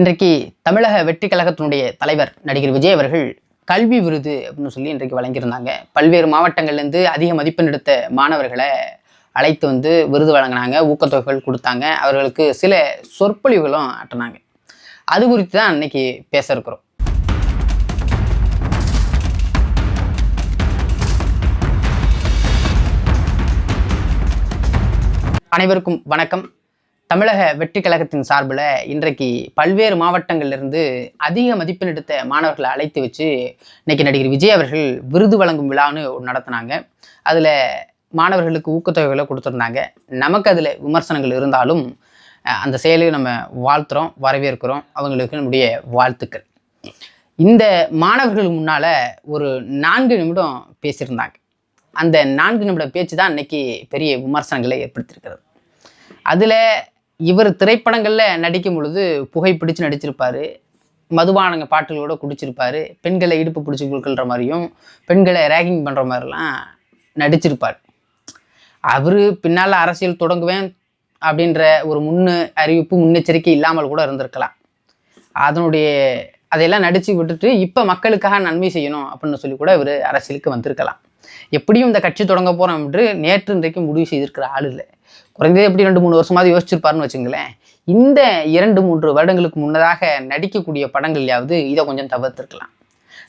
இன்றைக்கு தமிழக வெற்றி கழகத்தினுடைய தலைவர் நடிகர் விஜய் அவர்கள் கல்வி விருது அப்படின்னு சொல்லி இன்றைக்கு வழங்கியிருந்தாங்க. பல்வேறு மாவட்டங்கள்லேருந்து அதிக மதிப்பெண் எடுத்த மாணவர்களை அழைத்து வந்து விருது வழங்கினாங்க ஊக்கத்தொகைகள் கொடுத்தாங்க அவர்களுக்கு சில சொற்பொழிவுகளும் ஆட்டினாங்க அது குறித்து தான் இன்னைக்கு பேச இருக்கிறோம். அனைவருக்கும் வணக்கம். தமிழக வெற்றி கழகத்தின் சார்பில் இன்றைக்கு பல்வேறு மாவட்டங்களிலிருந்து அதிக மதிப்பெண் எடுத்த மாணவர்களை அழைத்து வச்சு இன்னைக்கு நடிகர் விஜய் அவர்கள் விருது வழங்கும் விழான்னு ஒன்று நடத்தினாங்க. அதில் மாணவர்களுக்கு ஊக்கத்தொகைகளை கொடுத்துருந்தாங்க. நமக்கு அதில் விமர்சனங்கள் இருந்தாலும் அந்த செயலை நம்ம வாழ்த்துறோம் வரவேற்கிறோம். அவங்களுக்கு நம்முடைய வாழ்த்துக்கள். இந்த மாணவர்கள் முன்னால் ஒரு நான்கு நிமிடம் பேசியிருந்தாங்க. அந்த நான்கு நிமிட பேச்சு தான் இன்னைக்கு பெரிய விமர்சனங்களை ஏற்படுத்தியிருக்கிறது. அதில் இவர் திரைப்படங்களில் நடிக்கும் பொழுது புகை பிடிச்சு நடிச்சிருப்பாரு. மதுபானங்க பாட்டுகளோட குடிச்சிருப்பாரு. பெண்களை இடுப்பு பிடிச்சி கொடுக்குற மாதிரியும் பெண்களை ரேகிங் பண்ணுற மாதிரிலாம் நடிச்சிருப்பார். அவர் பின்னால் அரசியல் தொடங்குவேன் அப்படின்ற ஒரு முன்னு அறிவிப்பு முன்னெச்சரிக்கை இல்லாமல் கூட இருந்திருக்கலாம். அதனுடைய அதையெல்லாம் நடித்து விட்டுட்டு இப்போ மக்களுக்காக நன்மை செய்யணும் அப்படின்னு சொல்லி கூட இவர் அரசியலுக்கு வந்திருக்கலாம். எப்படியும் இந்த கட்சி தொடங்க போகிறோம் என்று நேற்று இன்றைக்கு முடிவு செய்திருக்கிற ஆள் இல்லை. குறைந்தது எப்படி ரெண்டு மூணு வருஷமாவது யோசிச்சிருப்பாருன்னு வச்சுங்களேன். இந்த இரண்டு மூன்று வருடங்களுக்கு முன்னதாக நடிக்கக்கூடிய படங்கள்லையாவது இதை கொஞ்சம் தவிர்த்திருக்கலாம்.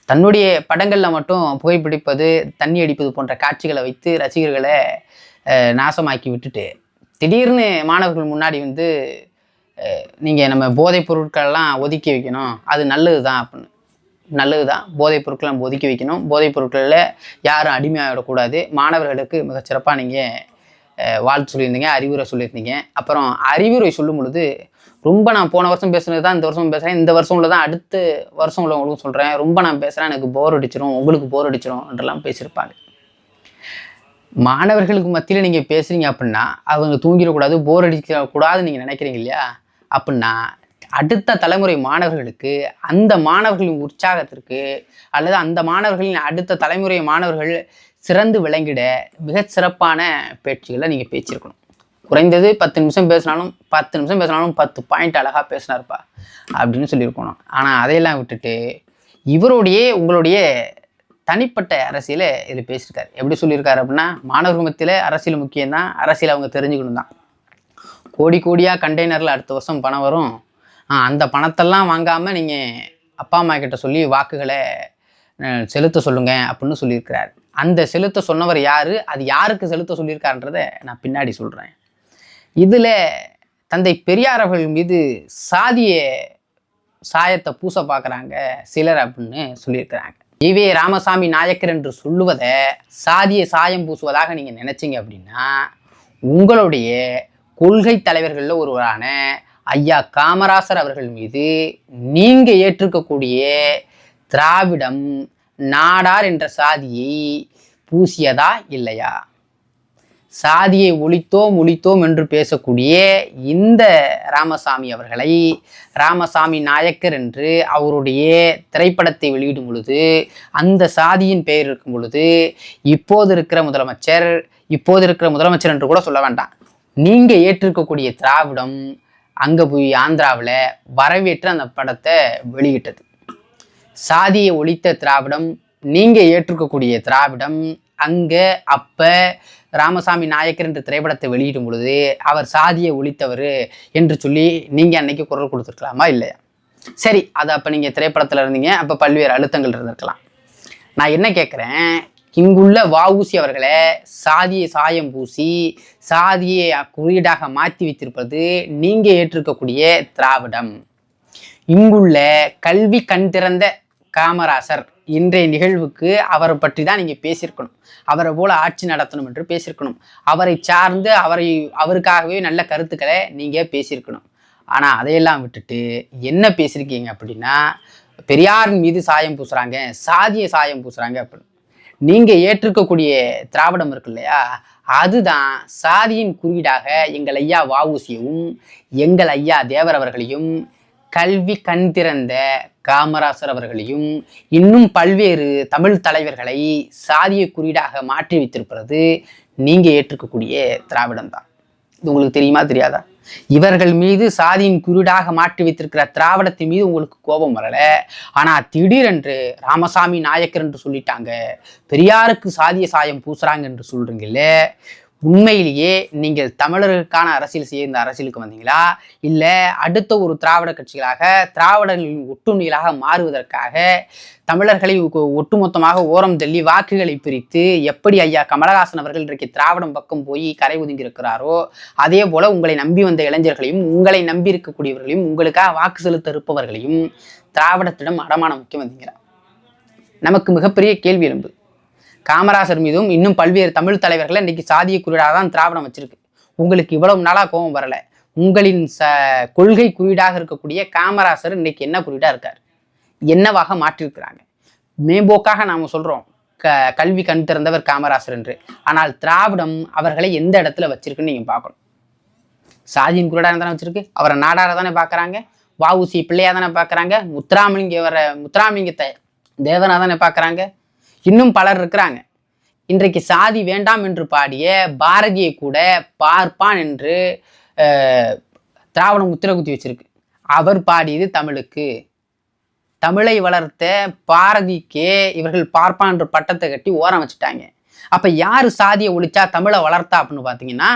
தன்னுடைய படங்களில் மட்டும் புகைப்பிடிப்பது தண்ணி அடிப்பது போன்ற காட்சிகளை வைத்து ரசிகர்களை நாசமாக்கி விட்டுட்டு திடீர்னு மாணவர்கள் முன்னாடி வந்து நீங்கள் நம்ம போதைப் பொருட்கள்லாம் ஒதுக்கி வைக்கணும் அது நல்லது தான் அப்படின்னு. நல்லது தான் போதைப் பொருட்களை நம்ம ஒதுக்கி வைக்கணும். போதைப் பொருட்களில் யாரும் அடிமையாகிடக்கூடாது மாணவர்களுக்கு மிகச்சிறப்பாக நீங்கள் வாழ்த்து சொல்லியிருந்தீங்க அறிவுரை சொல்லியிருந்தீங்க. அப்புறம் அறிவுரை சொல்லும் பொழுது ரொம்ப நான் போன வருஷம் பேசுனது தான் இந்த வருஷம் பேசுகிறேன் இந்த வருஷம் உள்ள தான் அடுத்த வருஷம் உள்ளவங்களுக்கும் சொல்கிறேன் ரொம்ப நான் பேசுகிறேன் எனக்கு போர் அடிச்சிடும் உங்களுக்கு போர் அடிச்சிடும் என்றெல்லாம் பேசியிருப்பாங்க. மாணவர்களுக்கு மத்தியில் நீங்கள் பேசுகிறீங்க அப்படின்னா அவங்க தூங்கிடக்கூடாது போர் அடிக்கக்கூடாதுன்னு நீங்கள் நினைக்கிறீங்க இல்லையா? அப்படின்னா அடுத்த தலைமுறை மாணவர்களுக்கு அந்த மாணவர்களின் உற்சாகத்திற்கு அல்லது அந்த மாணவர்களின் அடுத்த தலைமுறை மாணவர்கள் சிறந்து விளங்கிட மிகச் சிறப்பான பேச்சுகளை நீங்கள் பேச்சிருக்கணும். குறைந்தது பத்து நிமிஷம் பேசினாலும் பத்து நிமிஷம் பேசினாலும் பத்து பாயிண்ட் அழகாக பேசினாருப்பா அப்படின்னு சொல்லியிருக்கணும் ஆனால் அதையெல்லாம் விட்டுட்டு இவருடைய உங்களுடைய தனிப்பட்ட அரசியலை இதில் பேசியிருக்காரு. எப்படி சொல்லியிருக்காரு அப்படின்னா மாணவர்கள் மத்தியில் அரசியல் முக்கியம்தான் அரசியல் அவங்க தெரிஞ்சுக்கணும் தான் கோடி கோடியாக கண்டெய்னரில் அடுத்த வருஷம் பணம் வரும். அந்த பணத்தெல்லாம் வாங்காமல் நீங்கள் அப்பா அம்மா கிட்ட சொல்லி வாக்குகளை செலுத்த சொல்லுங்க அப்படின்னு சொல்லியிருக்கிறார். அந்த செலுத்த சொன்னவர் யார்? அது யாருக்கு செலுத்த சொல்லியிருக்காருன்றதை நான் பின்னாடி சொல்கிறேன் இதில் தந்தை பெரியார் அவர்கள் மீது சாதிய சாயத்தை பூச பார்க்குறாங்க சிலர் அப்படின்னு சொல்லியிருக்கிறாங்க. இவே ராமசாமி நாயக்கர் என்று சொல்லுவதை சாதிய சாயம் பூசுவதாக நீங்கள் நினச்சிங்க அப்படின்னா உங்களுடைய கொள்கை தலைவர்களில் ஒருவரான ஐயா காமராசர் அவர்கள் மீது நீங்கள் ஏற்றிருக்கக்கூடிய திராவிடம் நாடார் என்ற சாதியை பூசியதா இல்லையா? சாதியை ஒழித்தோம் ஒழித்தோம் என்று பேசக்கூடிய இந்த ராமசாமி அவர்களை ராமசாமி நாயக்கர் என்று அவருடைய திரைப்படத்தை வெளியிடும் பொழுது அந்த சாதியின் பெயர் இருக்கும் பொழுது இப்போது இருக்கிற முதலமைச்சர் இப்போது இருக்கிற முதலமைச்சர் என்று கூட சொல்ல வேண்டாம். நீங்கள் ஏற்றிருக்கக்கூடிய திராவிடம் அங்கே போய் ஆந்திராவில் வரவேற்று அந்த படத்தை வெளியிட்டது. சாதியை ஒழித்த திராவிடம் நீங்கள் ஏற்றுக்கக்கூடிய திராவிடம் அங்கே அப்போ ராமசாமி நாயக்கர் என்ற திரைப்படத்தை வெளியிடும் பொழுது அவர் சாதியை ஒழித்தவர் என்று சொல்லி நீங்கள் அன்னைக்கு குரல் கொடுத்துருக்கலாமா இல்லையா? சரி அது அப்போ நீங்கள் திரைப்படத்தில் இருந்தீங்க அப்போ பல்வேறு அழுத்தங்கள் இருந்திருக்கலாம். நான் என்ன கேட்குறேன் இங்குள்ள வாவூசி அவர்களை சாதியை சாயம் பூசி சாதியை குறியீடாக மாற்றி வைத்திருப்பது நீங்கள் ஏற்றிருக்கக்கூடிய திராவிடம். இங்குள்ள கல்வி கண் திறந்த காமராசர் இன்றைய நிகழ்வுக்கு அவரை பற்றி தான் நீங்கள் பேசியிருக்கணும். அவரை போல ஆட்சி நடத்தணும் என்று பேசியிருக்கணும். அவரை சார்ந்து அவரை அவருக்காகவே நல்ல கருத்துக்களை நீங்கள் பேசியிருக்கணும். ஆனால் அதையெல்லாம் விட்டுட்டு என்ன பேசியிருக்கீங்க அப்படின்னா பெரியாரின் மீது சாயம் பூசுகிறாங்க சாதிய சாயம் பூசுகிறாங்க அப்படின்னு. நீங்கள் ஏற்றிருக்கக்கூடிய திராவிடம் இருக்கு இல்லையா? அதுதான் சாதியின் குறியீடாக எங்கள் ஐயா வஉசியவும் எங்கள் ஐயா தேவர் அவர்களையும் கல்வி கண் திறந்த காமராசர் அவர்களையும் இன்னும் பல்வேறு தமிழ் தலைவர்களை சாதிய குறியீடாக மாற்றி வைத்திருப்பது நீங்கள் ஏற்றுக்கக்கூடிய திராவிடம் தான் இது உங்களுக்கு தெரியுமா தெரியாதா? இவர்கள் மீது சாதியின் குருடாக மாற்றி வைத்திருக்கிற திராவிடத்தின் மீது உங்களுக்கு கோபம் வரல. ஆனா திடீரென்று ராமசாமி நாயக்கர் என்று சொல்லிட்டாங்க. பெரியாருக்கு சாதிய சாயம் பூசுறாங்க என்று சொல்றீங்களே உண்மையிலேயே நீங்கள் தமிழர்களுக்கான அரசியல் செய்ய இந்த அரசியலுக்கு வந்தீங்களா? இல்லை அடுத்த ஒரு திராவிட கட்சிகளாக திராவிடர்களின் ஒட்டுண்ணிகளாக மாறுவதற்காக தமிழர்களை ஒட்டுமொத்தமாக ஓரம் தள்ளி வாக்குகளை பிரித்து எப்படி ஐயா கமலஹாசன் அவர்கள் இன்றைக்கு திராவிடம் பக்கம் போய் கரை ஒதுங்கி இருக்கிறாரோ அதே போல உங்களை நம்பி வந்த இளைஞர்களையும் உங்களை நம்பி இருக்கக்கூடியவர்களையும் உங்களுக்காக வாக்கு செலுத்த இருப்பவர்களையும் திராவிடத்திடம் அடமானம் முக்கியம் வந்தீங்களா? நமக்கு மிகப்பெரிய கேள்வி எழும்பு காமராசர் மீதும் இன்னும் பல்வேறு தமிழ் தலைவர்களை இன்னைக்கு சாதிய குறியீடாக தான் திராவிடம் வச்சிருக்கு. உங்களுக்கு இவ்வளவு நாளாக கோபம் வரல. உங்களின் ச கொள்கை குறியீடாக இருக்கக்கூடிய காமராசர் இன்னைக்கு என்ன குறியீடாக இருக்கார்? என்னவாக மாற்றிருக்கிறாங்க மேம்போக்காக நாம் சொல்கிறோம் க கல்வி கண் திறந்தவர் காமராசர் என்று. ஆனால் திராவிடம் அவர்களை எந்த இடத்துல வச்சிருக்குன்னு நீங்கள் பார்க்கணும். சாதியின் குறியீடாக தானே வச்சிருக்கு. அவரை நாடார தானே பார்க்கறாங்க. வாவுசி பிள்ளையாக தானே பார்க்கறாங்க. முத்துராமலிங்க வர முத்துராமலிங்கத்தை தேவனாக தானே பார்க்குறாங்க. இன்னும் பலர் இருக்கிறாங்க. இன்றைக்கு சாதி வேண்டாம் என்று பாடிய பாரதியை கூட பார்ப்பான் என்று அஹ், திராவிடம் குத்தி வச்சிருக்கு. அவர் பாடியது தமிழுக்கு. தமிழை வளர்த்த பாரதிக்கே இவர்கள் பார்ப்பான் என்ற பட்டத்தை கட்டி ஓரம் வச்சுட்டாங்க. அப்ப யாரு சாதியை ஒழிச்சா தமிழை வளர்த்தா அப்படின்னு பார்த்தீங்கன்னா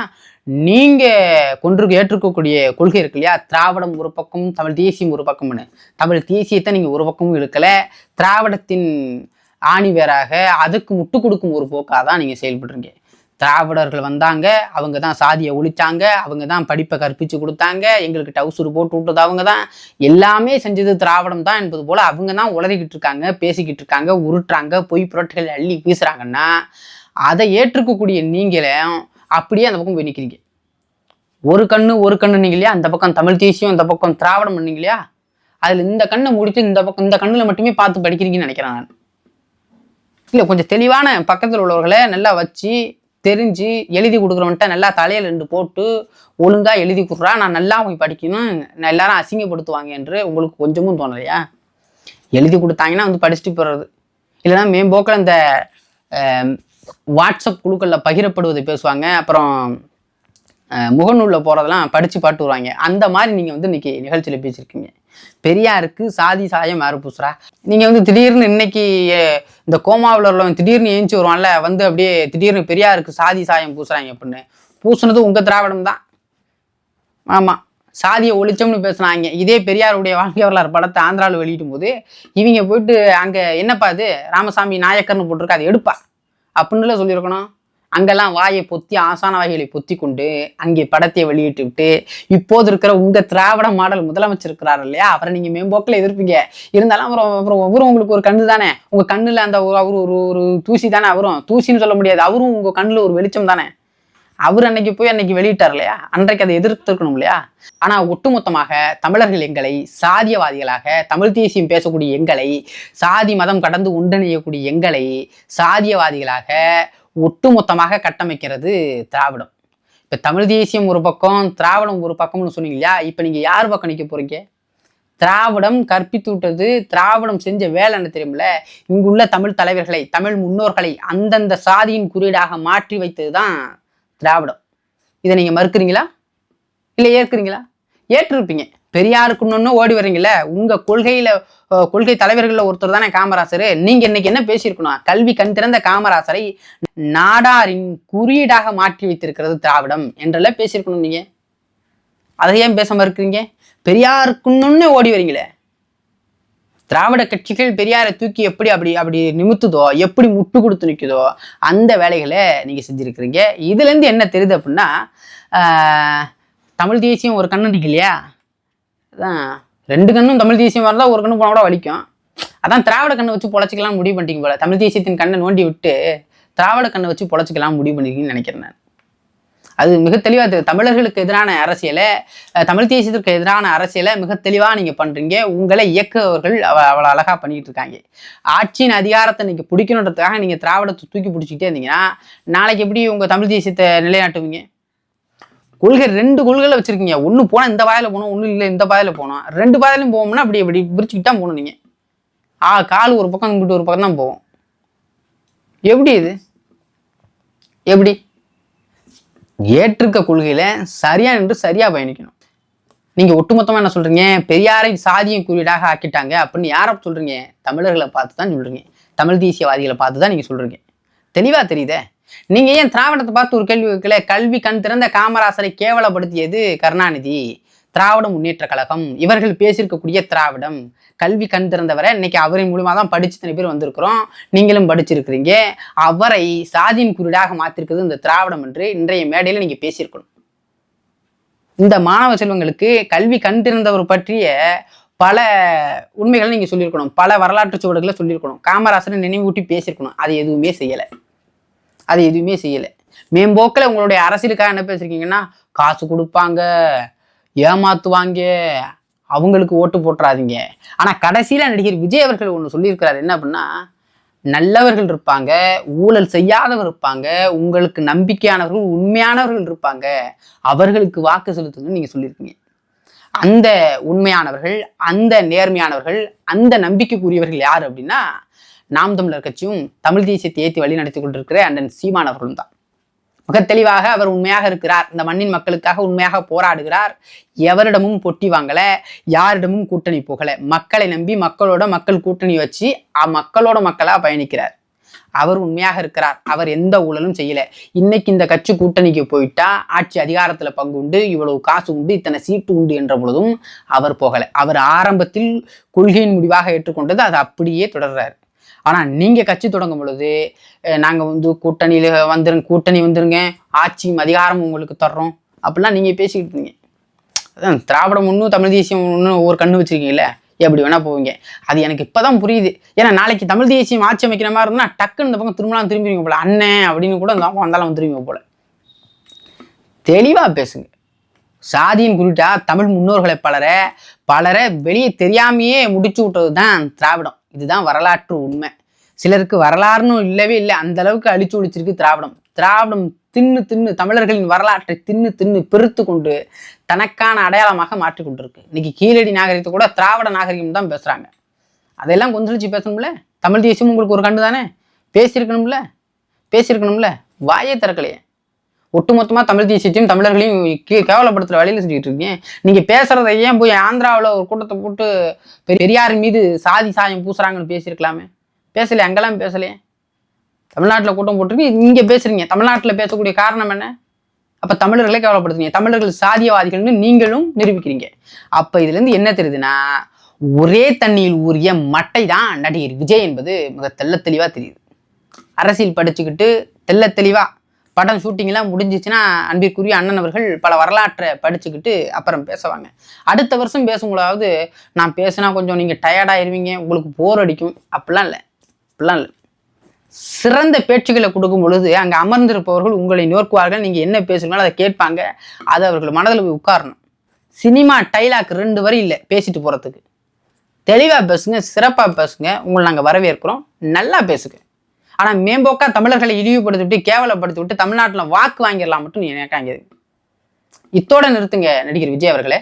நீங்க கொன்று ஏற்றுக்கக்கூடிய கொள்கை இருக்கு இல்லையா? திராவிடம் ஒரு பக்கம் தமிழ் தேசியம் ஒரு பக்கம்னு. தமிழ் தேசியத்தை நீங்க ஒரு பக்கமும் இழுக்கல. திராவிடத்தின் ஆணி வேறாக அதுக்கு முட்டு கொடுக்கும் ஒரு போக்காக தான் நீங்கள் செயல்படுறீங்க திராவிடர்கள் வந்தாங்க அவங்க தான் சாதியை ஒழிச்சாங்க அவங்க தான் படிப்பை கற்பித்து கொடுத்தாங்க எங்களுக்கு டவுசர் போட்டு விட்டது அவங்க தான். எல்லாமே செஞ்சது திராவிடம் தான் என்பது போல் அவங்க தான் உளறிக்கிட்டு இருக்காங்க பேசிக்கிட்டு இருக்காங்க உருட்டுறாங்க பொய் புரட்டுகள் அள்ளி வீசுகிறாங்கன்னா அதை ஏற்றுக்கக்கூடிய நீங்களும் அப்படியே அந்த பக்கம் போய் நிற்கிறீங்க ஒரு கண்ணு ஒரு கண்ணு நீங்க இல்லையா? அந்த பக்கம் தமிழ் தேசியம் இந்த பக்கம் திராவிடம் பண்ணீங்க இல்லையா? அதில் இந்த கண்ணை முடித்து இந்த பக்கம் இந்த கண்ணில் மட்டுமே பார்த்து படிக்கிறீங்கன்னு நினைக்கிறேன் நான். இல்லை கொஞ்சம் தெளிவான பக்கத்தில் உள்ளவர்களை நல்லா வச்சு தெரிஞ்சு எழுதி கொடுக்குறவன்ட்ட நல்லா தலையில் ரெண்டு போட்டு ஒழுங்காக எழுதி கொடுறா நான் நல்லா போய் படிக்கணும் நான் எல்லாரும் அசிங்கப்படுத்துவாங்க என்று உங்களுக்கு கொஞ்சமும் தோணலையா? எழுதி கொடுத்தாங்கன்னா வந்து படிச்சுட்டு போகிறது இல்லைன்னா மேம்போக்கில் இந்த வாட்ஸ்அப் குழுக்களில் பகிரப்படுவதை பேசுவாங்க. அப்புறம் முகநூலில் போகிறதெல்லாம் படித்து பாட்டு வருவாங்க. அந்த மாதிரி நீங்கள் வந்து இன்னைக்கு நிகழ்ச்சியில் பேசியிருக்கீங்க. பெரியாருக்கு சாதி சாயம் யாரு பூசுறா? நீங்கள் வந்து திடீர்னு இன்னைக்கு இந்த கோமாவில் உள்ளவன் திடீர்னு ஏஞ்சி வருவான்ல வந்து அப்படியே திடீர்னு பெரியாருக்கு சாதி சாயம் பூசுறாங்க அப்படின்னு. பூசுனது உங்கள் திராவிடம் தான். ஆமாம் சாதியை ஒழிச்சோம்னு பேசுனாங்க. இதே பெரியாருடைய வாழ்க்கை வரலாறு படத்தை ஆந்திராவில் வெளியிடும் போது இவங்க போயிட்டு அங்கே என்னப்பா இது? ராமசாமி நாயக்கர்னு போட்டிருக்கா அதை எடுப்பா. அப்படின்னுல சொல்லியிருக்கணும். அங்கெல்லாம் வாயை பொத்தி ஆசான வாய்களை பொத்தி கொண்டு அங்கே படத்தை வெளியிட்டு விட்டு இப்போது இருக்கிற உங்க திராவிட மாடல் முதலமைச்சர் இருக்கிறார் இல்லையா? அவரை நீங்க மேம்போக்கில் எதிர்ப்பீங்க. இருந்தாலும் அப்புறம் அப்புறம் அவரும் உங்களுக்கு ஒரு கண்ணு தானே? உங்க கண்ணுல அந்த ஒரு அவரு ஒரு ஒரு தூசி தானே அவரும்? தூசின்னு சொல்ல முடியாது. அவரும் உங்க கண்ணுல ஒரு வெளிச்சம் தானே? அவர் அன்னைக்கு போய் அன்னைக்கு வெளியிட்டார் இல்லையா? அன்றைக்கு அதை எதிர்த்திருக்கணும் இல்லையா? ஆனா ஒட்டுமொத்தமாக தமிழர்கள் எங்களை சாதியவாதிகளாக தமிழ் தேசியம் பேசக்கூடிய எங்களை சாதி மதம் கடந்து ஒன்றிணையக்கூடிய எங்களை சாதியவாதிகளாக ஒட்டுமொத்தமாக கட்டமைக்கிறது திராவிடம். இப்போ தமிழ் தேசியம் ஒரு பக்கம் திராவிடம் ஒரு பக்கம்னு சொன்னீங்க இல்லையா? நீங்கள் யார் பக்கம் நிற்க போறீங்க? திராவிடம் கற்பித்து விட்டது திராவிடம் செஞ்ச வேலை என்ன தெரியுமில்ல? இங்குள்ள தமிழ் தலைவர்களை தமிழ் முன்னோர்களை அந்தந்த சாதியின் குறியீடாக மாற்றி வைத்தது தான் திராவிடம். இதை நீங்கள் மறுக்கிறீங்களா? இல்லை ஏற்கிறீங்களா? ஏற்றிருப்பீங்க. பெரியாருக்கு இன்னொன்னு ஓடி வர்றீங்கல்ல உங்க கொள்கையில கொள்கை தலைவர்களில் ஒருத்தர் தானே காமராசர். நீங்க இன்னைக்கு என்ன பேசியிருக்கணும்? கல்வி கண் திறந்த காமராசரை நாடாரின் குறியீடாக மாற்றி வைத்திருக்கிறது திராவிடம் என்றெல்லாம் பேசியிருக்கணும் நீங்க. அதை ஏன் பேச மறுக்கிறீங்க பெரியாருக்குன்னு ஓடி வரீங்களே. திராவிட கட்சிகள் பெரியாரை தூக்கி எப்படி அப்படி அப்படி நிமித்துதோ எப்படி முட்டு கொடுத்து நிற்குதோ அந்த வேலைகளை நீங்கள் செஞ்சுருக்கிறீங்க. இதுலேருந்து என்ன தெரியுது அப்படின்னா தமிழ் தேசியம் ஒரு கண்ணு இல்லையா அதான் ரெண்டு கண்ணும் தமிழ் தேசியம் இருந்தால் ஒரு கண்ணு போனால் கூட வலிக்கும். அதான் திராவிட கண்ணை வச்சு பொழைச்சிக்கலாம் முடிவு பண்ணிட்டீங்க போல. தமிழ் தேசியத்தின் கண்ணை நோண்டி விட்டு திராவிட கண்ணை வச்சு பொழைச்சிக்கலாம் முடிவு பண்ணிருக்கீங்கன்னு நினைக்கிறேன் நான். அது மிக தெளிவாக தமிழர்களுக்கு எதிரான அரசியலை தமிழ் தேசியத்திற்கு எதிரான அரசியலை மிக தெளிவாக நீங்கள் பண்ணுறீங்க உங்களை இயக்குவர்கள் அவ அவ்வளோ அழகாக பண்ணிட்டு இருக்காங்க. ஆட்சியின் அதிகாரத்தை நீங்கள் பிடிக்கணுன்றதுக்காக நீங்கள் திராவிடத்தை தூக்கி பிடிச்சிக்கிட்டே இருந்தீங்கன்னா நாளைக்கு எப்படி உங்கள் தமிழ் தேசியத்தை நிலைநாட்டுவீங்க? கொள்கை ரெண்டு கொள்கைகளை வச்சிருக்கீங்க. ஒன்று போனால் இந்த பாதையில் போகணும் ஒன்றும் இல்லை இந்த பாதையில் போகணும் ரெண்டு பாதையிலும் போகணும்னா அப்படி இப்படி விரிச்சுக்கிட்டு தான் போகணும் நீங்கள் ஆ கால் ஒரு பக்கம் இங்கிட்டு ஒரு பக்கம் தான் போகும் எப்படி இது? எப்படி? ஏற்றுக்க கொள்கையில சரியா நின்று சரியா பயணிக்கணும். நீங்க ஒட்டுமொத்தமா என்ன சொல்றீங்க? பெரியாரை சாதியம் குறியீடாக ஆக்கிட்டாங்க அப்படின்னு யாரை சொல்றீங்க? தமிழர்களை பார்த்து தான் சொல்றீங்க. தமிழ் தேசியவாதிகளை பார்த்து தான் நீங்க சொல்றீங்க. தெளிவா தெரியுதே? நீங்க ஏன் திராவிடத்தை பார்த்து ஒரு கேள்வி வைக்கல? கல்வி கண் திறந்த காமராசரை கேவலப்படுத்தியது கருணாநிதி. திராவிட முன்னேற்ற கழகம். இவர்கள் பேசியிருக்கக்கூடிய திராவிடம். கல்வி கண் திறந்தவரை இன்னைக்கு அவரின் மூலியமா தான் படிச்சு இத்தனை பேர் வந்திருக்கிறோம். நீங்களும் படிச்சிருக்கிறீங்க. அவரை சாதியின் குறியீடாக மாத்திருக்கிறது இந்த திராவிடம் என்று இன்றைய மேடையில் நீங்க பேசியிருக்கணும். இந்த மாணவ செல்வங்களுக்கு கல்வி கண் திறந்தவர் பற்றிய பல உண்மைகளை நீங்க சொல்லியிருக்கணும். பல வரலாற்று சுவடுகளை சொல்லியிருக்கணும். காமராசரை நினைவூட்டி பேசியிருக்கணும். அது எதுவுமே செய்யலை. அது எதுவுமே செய்யலை. மேம்போக்கில் உங்களுடைய அரசியலுக்காக என்ன பேசிருக்கீங்கன்னா காசு கொடுப்பாங்க ஏமாத்துவாங்க அவங்களுக்கு ஓட்டு போட்டுறாதீங்க. ஆனால் கடைசியில் நடிகர் விஜய் அவர்கள் ஒன்று சொல்லியிருக்கிறார். என்ன அப்படின்னா நல்லவர்கள் இருப்பாங்க ஊழல் செய்யாதவர் இருப்பாங்க உங்களுக்கு நம்பிக்கையானவர்கள் உண்மையானவர்கள் இருப்பாங்க அவர்களுக்கு வாக்கு செலுத்துங்கன்னு நீங்கள் சொல்லியிருக்கீங்க. அந்த உண்மையானவர்கள் அந்த நேர்மையானவர்கள் அந்த நம்பிக்கைக்குரியவர்கள் யார் அப்படின்னா நாம் தமிழர் கட்சியும் தமிழ் தேசியத்தை ஏற்றி வழி நடத்தி கொண்டிருக்கிற அண்ணன் சீமான் அவர்களும் தான் மிக தெளிவாக அவர் உண்மையாக இருக்கிறார். இந்த மண்ணின் மக்களுக்காக உண்மையாக போராடுகிறார். எவரிடமும் பொட்டி வாங்கல யாரிடமும் கூட்டணி போகல. மக்களை நம்பி மக்களோட மக்கள் கூட்டணி வச்சு அ- மக்களோட மக்களா பயணிக்கிறார். அவர் உண்மையாக இருக்கிறார். அவர் எந்த ஊழலும் செய்யல. இன்னைக்கு இந்த கட்சி கூட்டணிக்கு போயிட்டா ஆட்சி அதிகாரத்துல பங்கு உண்டு இவ்வளவு காசு உண்டு இத்தனை சீட்டு உண்டு என்ற பொழுதும் அவர் போகல. அவர் ஆரம்பத்தில் கொள்கையின் முடிவாக ஏற்றுக்கொண்டது அது அப்படியே தொடர்றாரு. ஆனால் நீங்கள் கட்சி தொடங்கும் பொழுது நாங்கள் வந்து கூட்டணியில் வந்துருங்க கூட்டணி வந்துருங்க ஆட்சியும் அதிகாரமும் உங்களுக்கு தர்றோம். அப்படிலாம் நீங்கள் பேசிக்கிட்டு இருந்தீங்க. அதான் திராவிடம் ஒன்றும் தமிழ் தேசியம் ஒன்றும் ஒரு கண்ணு வச்சுருக்கீங்கல்ல? எப்படி வேணா போவீங்க. அது எனக்கு இப்பதான் புரியுது. ஏன்னா நாளைக்கு தமிழ் தேசியம் ஆட்சி அமைக்கிற மாதிரி இருந்தால் டக்குன்னு இந்த பக்கம் திரும்பலாம் திரும்பிடுவீங்க போல. அண்ணன் அப்படின்னு கூட இந்த பக்கம் வந்தாலும் வந்துருவீங்க போல. தெளிவாக பேசுங்க. சாதியின் குறிட்டா தமிழ் முன்னோர்களை பலரை பலரை வெளியே தெரியாமையே முடிச்சு விட்டது தான் திராவிடம். இதுதான் வரலாற்று உண்மை. சிலருக்கு வரலாறுனும் இல்லவே இல்லை அந்த அளவுக்கு அழிச்சு ஒழிச்சிருக்கு திராவிடம். திராவிடம் தின்னு தின்னு தமிழர்களின் வரலாற்றை தின்னு தின்னு பெருத்து கொண்டு தனக்கான அடையாளமாக மாற்றி கொண்டிருக்கு. இன்னைக்கு கீழடி நாகரிகத்தை கூட திராவிட நாகரிகம் தான் பேசுறாங்க. அதெல்லாம் கொந்தளிச்சு பேசணும்ல? தமிழ் தேசியம் உங்களுக்கு ஒரு கண்டு தானே பேசியிருக்கணும்ல? பேசியிருக்கணும்ல? வாயே திறக்கலையே. ஒட்டுமொத்தமாக தமிழ் தேசியத்தையும் தமிழர்களையும் கேவலப்படுத்துகிற கேவலப்படுத்துற வழியில செஞ்சுட்டு இருக்கீங்க. நீங்கள் பேசுறத ஏன் போய் ஆந்திராவில் ஒரு கூட்டத்தை போட்டு பெரியார் மீது சாதி சாயம் பூசுறாங்கன்னு பேசியிருக்கலாமே? பேசலையே? அங்கெல்லாம் பேசலையே? தமிழ்நாட்டில் கூட்டம் போட்டிருக்கீங்க நீங்கள் பேசுறீங்க. தமிழ்நாட்டில் பேசக்கூடிய காரணம் என்ன? அப்போ தமிழர்களை கேவலப்படுத்துறீங்க. தமிழர்கள் சாதியவாதிகள்னு நீங்களும் நிரூபிக்கிறீங்க. அப்போ இதுலேருந்து என்ன தெரியுதுன்னா ஒரே தண்ணியில் ஊறிய மட்டை தான் நடிகர் விஜய் என்பது மிக தெள்ள தெளிவாக தெரியுது. அரசியல் படிச்சுக்கிட்டு தெள்ளத் தெளிவாக படம் ஷூட்டிங்லாம் முடிஞ்சிச்சுன்னா அன்பிற்குரிய அண்ணன் அவர்கள் பல வரலாற்றை படிச்சுக்கிட்டு அப்புறம் பேசுவாங்க. அடுத்த வருஷம் பேசுங்களாவது நான் பேசினா கொஞ்சம் நீங்கள் டயர்டாயிருவீங்க உங்களுக்கு போர் அடிக்கும். அப்படிலாம் இல்லை. அப்படிலாம் இல்லை. சிறந்த பேச்சுக்களை கொடுக்கும் பொழுது அங்கே அமர்ந்திருப்பவர்கள் உங்களை நோக்குவார்கள். நீங்கள் என்ன பேசுங்களோ அதை கேட்பாங்க. அது அவர்கள் மனதில் போய் உட்காரணும். சினிமா டைலாக் ரெண்டு வரி இல்லை பேசிட்டு போகிறதுக்கு தெளிவாக பேசுங்க சிறப்பாக பேசுங்க. உங்களை நாங்கள் வரவேற்கிறோம். நல்லா பேசுங்க. ஆனால் மேம்போக்கா தமிழர்களை இழிவுபடுத்தி விட்டு கேவலப்படுத்தி விட்டு தமிழ்நாட்டில் வாக்கு வாங்கிடலாம் மட்டும் நீ நினைக்காங்க. இத்தோட நிறுத்துங்க நடிகர் விஜய் அவர்களே.